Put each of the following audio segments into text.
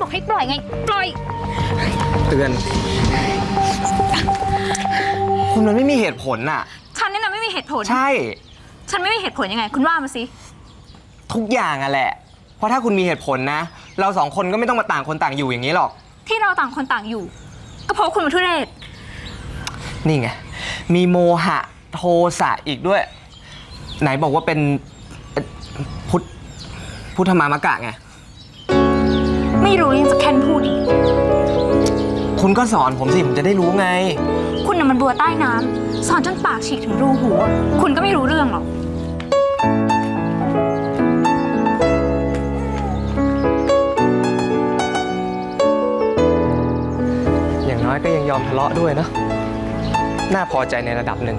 บอกให้ปล่อยไง ปล่อย เตือน คุณมันไม่มีเหตุผลน่ะ ฉันนี่นะไม่มีเหตุผล ใช่ ฉันไม่มีเหตุผลยังไง คุณว่ามาสิ ทุกอย่างอะแหละ เพราะถ้าคุณมีเหตุผลนะ เราสองคนก็ไม่ต้องมาต่างคนต่างอยู่อย่างนี้หรอก ที่เราต่างคนต่างอยู่ ก็เพราะคุณมาทุเรศ นี่ไง มีโมหะโทสะอีกด้วย ไหนบอกว่าเป็นเอ่อพุทธพุทธมามกะไง ไม่รู้ยังจะแค้นพูดอีก คุณก็สอนผมสิ ผมจะได้รู้ไง คุณน่ะมันบัวใต้น้ำสอนจนปากฉีกถึงรูหูอะคุณก็ไม่รู้เรื่องหรอก อย่างน้อยก็ยังยอมทะเลาะด้วยนะ น่าพอใจในระดับหนึ่ง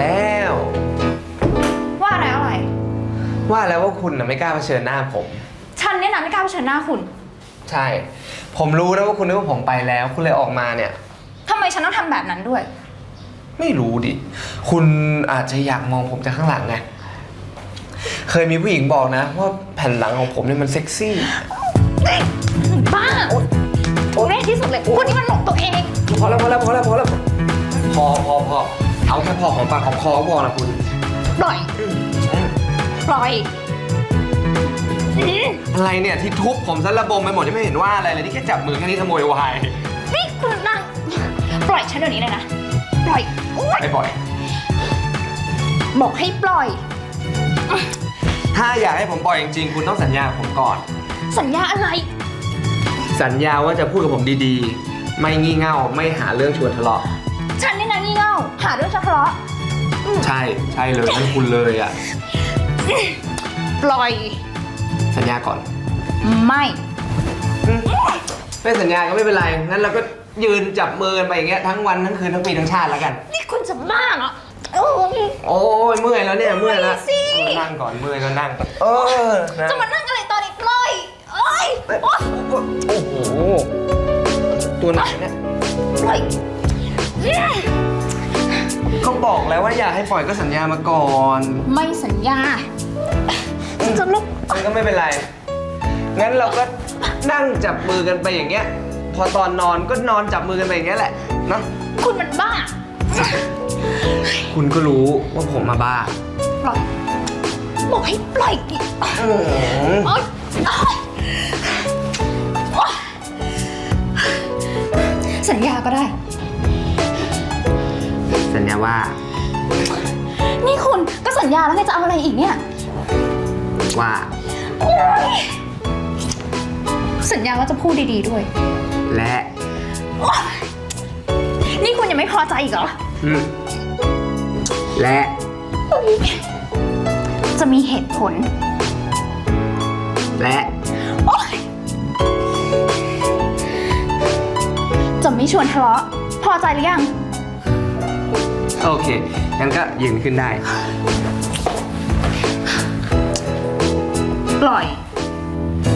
แล้ว ว่าอะไรอะไร ว่าแล้วว่าคุณน่ะไม่กล้าเผชิญหน้าผม ฉันเนี่ยนะไม่กล้าเผชิญหน้าคุณ ใช่ ผมรู้นะว่าคุณนึกว่าผมไปแล้ว คุณเลยออกมาเนี่ย ทำไมฉันต้องทำแบบนั้นด้วย ไม่รู้ดิ คุณอาจจะอยากมองผมจากข้างหลังไง เคยมีผู้หญิงบอกนะ ว่าแผ่นหลังของผมเนี่ยมันเซ็กซี่ บ้าโอ้ยที่สุดเลยคนนี้มันหลงตัวเอง อของปากของคอก็พอนะคุณ ปล่อย ปล่อย อืมอะไรเนี่ยที่ทุบผมซะระบมไปหมดยังไม่เห็นว่าอะไรเลยนี่แค่จับมือแค่นี้ขโมยวายนี่คุณนั่งปล่อยฉันเดี๋ยวนี้เลยนะ ปล่อยโอ๊ยไม่ปล่อย บอกให้ปล่อย ถ้าอยากให้ผมปล่อยจริงๆ คุณต้องสัญญากับผมก่อน สัญญาอะไร สัญญาว่าจะพูดกับผมดีๆ ไม่งี่เง่าไม่หาเรื่องชวนทะเลาะ ฉันนี่นะงี่เง่าหาเรื่องจะทะเลาะ ใช่ใช่เลยนั่นคุณเลยอะ ปล่อย สัญญาก่อน ไม่ ไม่สัญญาก็ไม่เป็นไร งั้นเราก็ยืนจับมือกันไปอย่างเงี้ยทั้งวันทั้งคืนทั้งปีทั้งชาติแล้วกัน นี่คุณจะบ้าเหรอโอ้ยโอ้ยเมื่อยแล้วเนี่ยเมื่อยแล้วไม่สิเออนั่งก่อนเมื่อยก็นั่งเออนะจะมานั่งอะไรตอนนี้ปล่อยเอ้ยโอ๊ยโอ้โหตัวไหนเนี่ยปล่อยอืม ก็บอกแล้วว่าอยากให้ปล่อยก็สัญญามาก่อนไม่สัญญาจะลุกมันก็ไม่เป็นไร งั้นเราก็นั่งจับมือกันไปอย่างเงี้ย พอตอนนอนก็นอนจับมือกันไปอย่างเงี้ยแหละเนาะคุณมันบ้าคุณก็รู้ว่าผมมาบ้าปล่อยบอกให้ปล่อยดิอื้อหือโอ๊ยโอ๊ยโอ๊ยสัญญาก็ได้ สัญญาว่านี่คุณก็สัญญาแล้วไงจะเอาอะไรอีกเนี่ย ว่าโอ๊ยสัญญาว่าจะพูดดีๆด้วย และโอ๊ยนี่คุณยังไม่พอใจอีกเหรออืมและ จะมีเหตุผล และโอ๊ยจะไม่ชวนทะเลาะพอใจหรือยัง โอเค งั้นก็ยืนขึ้นได้ ปล่อย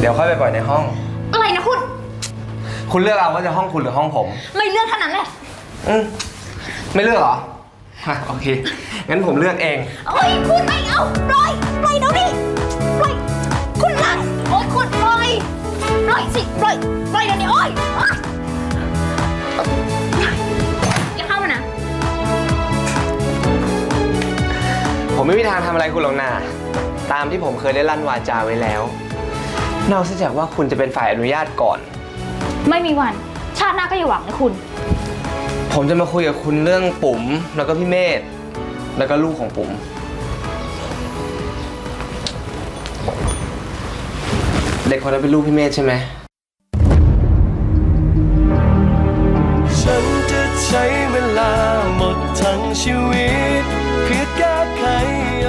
เดี๋ยวค่อยไปปล่อยในห้อง อะไรนะคุณ คุณเลือกเอาว่าจะห้องคุณหรือห้องผม ไม่เลือกเท่านั้นแหละอืมไม่เลือกเหรอฮะโอเค งั้นผมเลือกเอง โอ้ยคุณไม่เอา ปล่อย ปล่อยเดี๋ยวนี้ปล่อย คุณลังโอ้ยคุณปล่อย ปล่อยสิ ปล่อย ปล่อยเดี๋ยวนี้โอ้ย ไม่มีทางทำอะไรคุณหรอกนาตามที่ผมเคยได้ลั่นวาจาไว้แล้วนอกจากว่าคุณจะเป็นฝ่ายอนุญาตก่อน ไม่มีวัน ชาติหน้าก็อย่าหวังนะคุณ ผมจะมาคุยกับคุณเรื่องปุ๋มแล้วก็พี่เมธแล้วก็ลูกของปุ๋ม เด็กคนนั้นเป็นลูกพี่เมธใช่ไหม